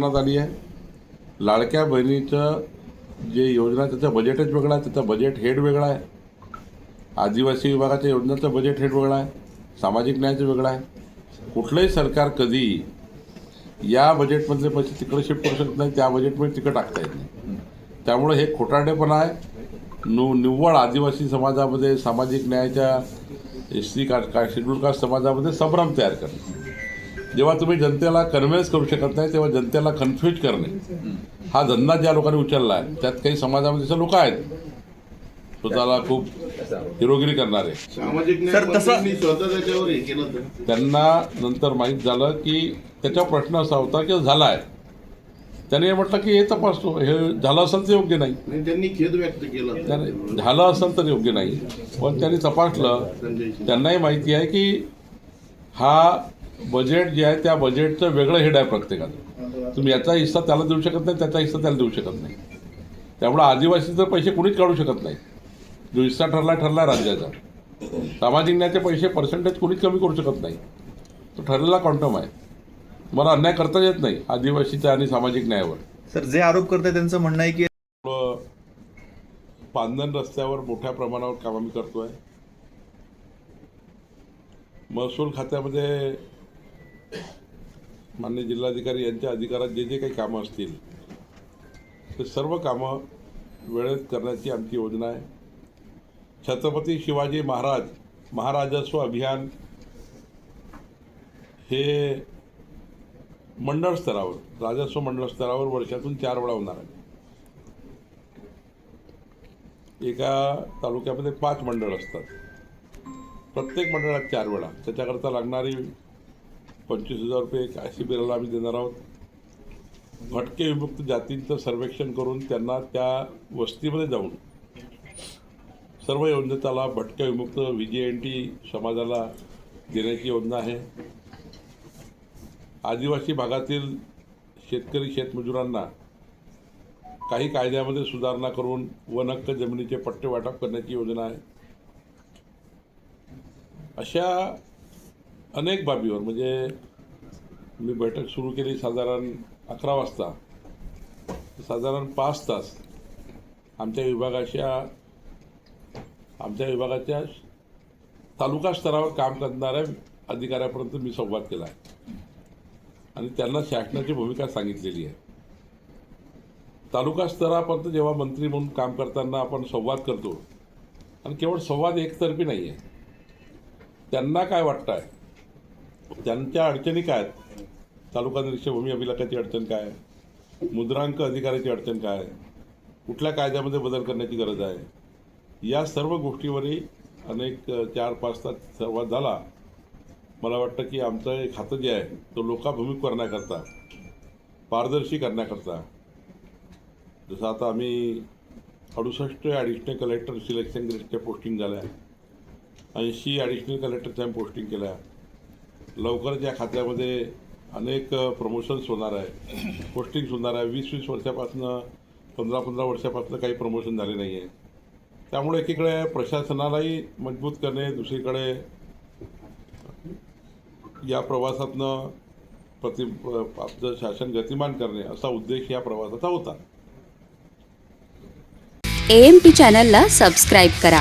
करण्यात आली आहे. लाडक्या बहिणीचं जे योजना त्याचं बजेटच वेगळं आहे त्याचं बजेट हेड वेगळा आहे. आदिवासी विभागाच्या योजनेचं बजेट हेड वेगळं आहे. सामाजिक न्यायाचं वेगळं आहे. कुठलंही सरकार कधी या बजेटमधले पैसे तिकडे शिफ्ट करू शकत नाही त्या बजेटमध्ये तिकडे टाकता येत नाही. त्यामुळे हे खोटारडेपणा आहे. नु निव्वळ आदिवासी समाजामध्ये सामाजिक न्यायाच्या एस सी का शेड्यूल कास्ट समाजामध्ये संभ्रम तयार करणे. जेव्हा तुम्ही जनतेला कन्व्हिन्स करू शकत नाही तेव्हा जनतेला कन्फ्यूज करणे. हा धंदा ज्या लोकांनी उचलला आहे त्यात काही समाजामध्ये असे लोक आहेत. स्वतःला खूप हिरोगिरी करणारे. त्यांना नंतर माहीत झालं की त्याचा प्रश्न असा होता की झाला आहे त्याने म्हटलं की हे तपासतो. हे झालं असेल तर योग्य नाही. त्यांनी खेद व्यक्त केला त्याने झालं असेल तर योग्य नाही. पण त्यांनी तपासलं. त्यांनाही माहिती आहे की हा बजेट जे आहे त्या बजेटचं वेगळं हेड आहे प्रत्येकाचं. तुम्ही याचा हिस्सा त्याला देऊ शकत नाही त्याचा हिस्सा त्याला देऊ शकत नाही. त्यामुळे आदिवासीचे पैसे कुणीच काढू शकत नाही. जो हिस्सा ठरला ठरला राज्याचा. सामाजिक न्यायाचे पैसे पर्सेंटेज कुणीच कमी करू शकत नाही. तो ठरलेला क्वांटम आहे. मला अन्याय करता येत नाही आदिवासीच्या आणि सामाजिक न्यायावर. सर जे आरोप करताय त्यांचं म्हणणं आहे की पांदन रस्त्यावर मोठ्या प्रमाणावर काम आम्ही करतोय. महसूल खात्यामध्ये मान्य जिल्हाधिकारी यांच्या अधिकारात जे जे काही कामं असतील ते सर्व कामं वेळेत करण्याची आमची योजना आहे. छत्रपती शिवाजी महाराज महाराजस्व अभियान हे मंडळ स्तरावर राजस्व मंडळ स्तरावर वर्षातून चार वेळा होणार आहे. एका तालुक्यामध्ये पाच मंडळ असतात. प्रत्येक मंडळात चार वेळा. त्याच्याकरता लागणारी पंचवीस हजार रुपये आय सी शिबिराला आम्ही देणार आहोत. भटके विमुक्त जातींचं सर्वेक्षण करून त्यांना त्या वस्तीमध्ये जाऊन सर्व योजनेचा भटक्या विमुक्त व्ही जी एन टी समाजाला देण्याची योजना आहे. आदिवासी भागातील शेतकरी शेतमजुरांना काही कायद्यामध्ये सुधारणा करून वन हक्क जमिनीचे पट्टे वाटप करण्याची योजना आहे. अशा अनेक बाबीवर म्हणजे मी बैठक सुरू केली साधारण अकरा वाजता. साधारण पाच तास आमच्या विभागाच्या आमच्या विभागाच्या तालुका स्तरावर काम करणाऱ्या अधिकाऱ्यापर्यंत मी संवाद केला. आहे आणि त्यांना शासनाची भूमिका सांगितलेली आहे. तालुका स्तरापर्यंत जेव्हा मंत्री म्हणून काम करताना आपण संवाद करतो आणि केवळ संवाद एकतर्फी नाही आहे त्यांना काय वाटतं आहे त्यांच्या अडचणी काय आहेत? तालुका निरीक्षक भूमी अभिलेखाची अडचण काय मुद्रांक अधिकाराची अडचण काय आहे? कुठल्या कायद्यामध्ये बदल करण्याची गरज आहे? या सर्व गोष्टीवरही अनेक चार पाच तास संवाद झाला. मला वाटतं की आमचं एक खातं जे आहे तो लोकाभिमुख करण्याकरता पारदर्शी करण्याकरता. जसं आता आम्ही अडुसष्ट ॲडिशनल कलेक्टर सिलेक्शन ग्रेडच्या पोस्टिंग झाल्या. ऐंशी ॲडिशनल कलेक्टरच्या पोस्टिंग केल्या. लवकरच या खात्यामध्ये अनेक प्रमोशन्स होणार आहे पोस्टिंग्स होणार आहे वीस वीस वर्षापासनं पंधरा पंधरा वर्षापासून काही प्रमोशन झाले नाही आहे त्यामुळे एकीकडे प्रशासनालाही मजबूत करणे दुसरीकडे या प्रवासातनं प्रति आपलं शासन गतिमान करणे असा उद्देश या प्रवासाचा होता. एएमपी चॅनलला सबस्क्राईब करा.